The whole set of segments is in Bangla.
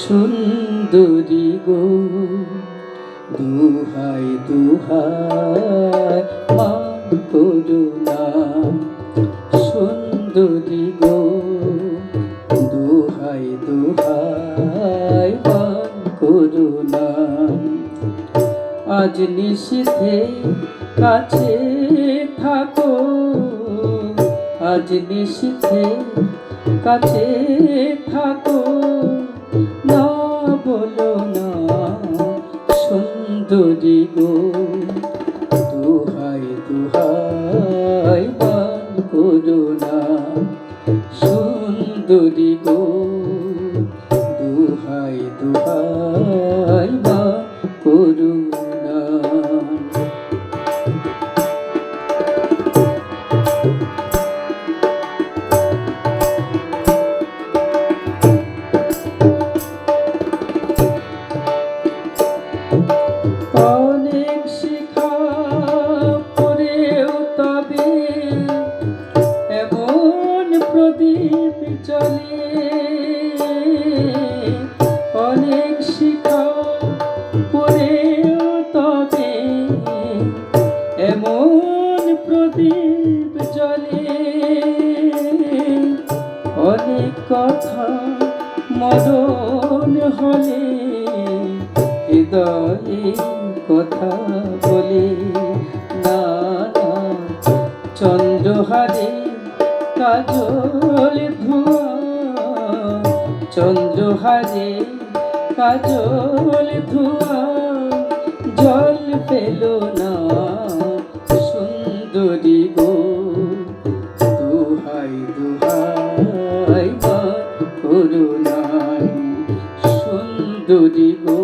সুন্দরী গো দুহাই দুহাই মা করুণা সুন্দরী গো দুহাই দুহাই আজ নিশীথে কাছে থাকো। আজ নিশীথে কাছে থাকো। না বলো না, সুন্দরী গো, দুহাই দুহাই মান করো না। সুন্দরী গো, দুহাই দুহাই চলে। অনেক শিখা পরেও তবে এমন প্রদীপ জ্বলে। অনেক কথা মদন হলে, হৃদয়ে কথা বলে না চন্দ্রহারে কাজল ধোয়া চন্দ্রহারে কাজল ধোয়া জল পেল না সুন্দরী গো। দুহাই দুহাই করুণাই সুন্দরী গো।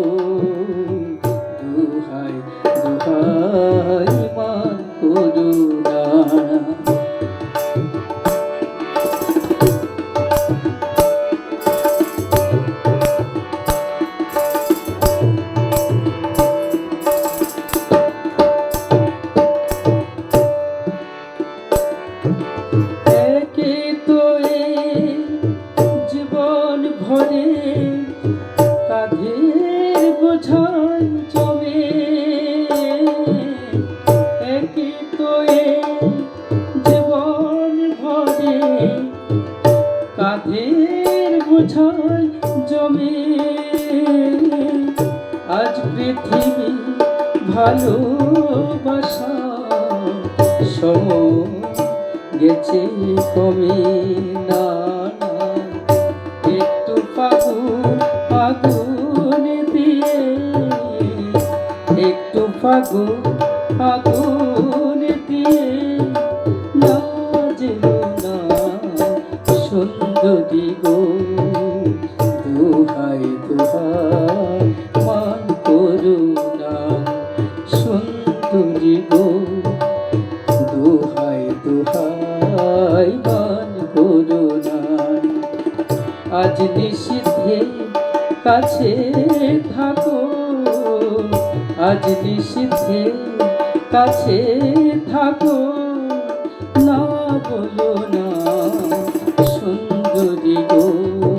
কাঁধের বোঝাই জমে। আজ পৃথিবী ভালোবাসা সম গেছে কমে না। একটু ফাগুন ফাগুন দিয়ে, একটু ফাগুন ফাগুন আজ নিষিদ্ধে কাছে থাকো। আজ নিষিদ্ধে কাছে থাকো। না বলো না সুন্দরী গো।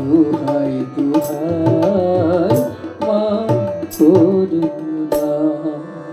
দুহাই দুহাই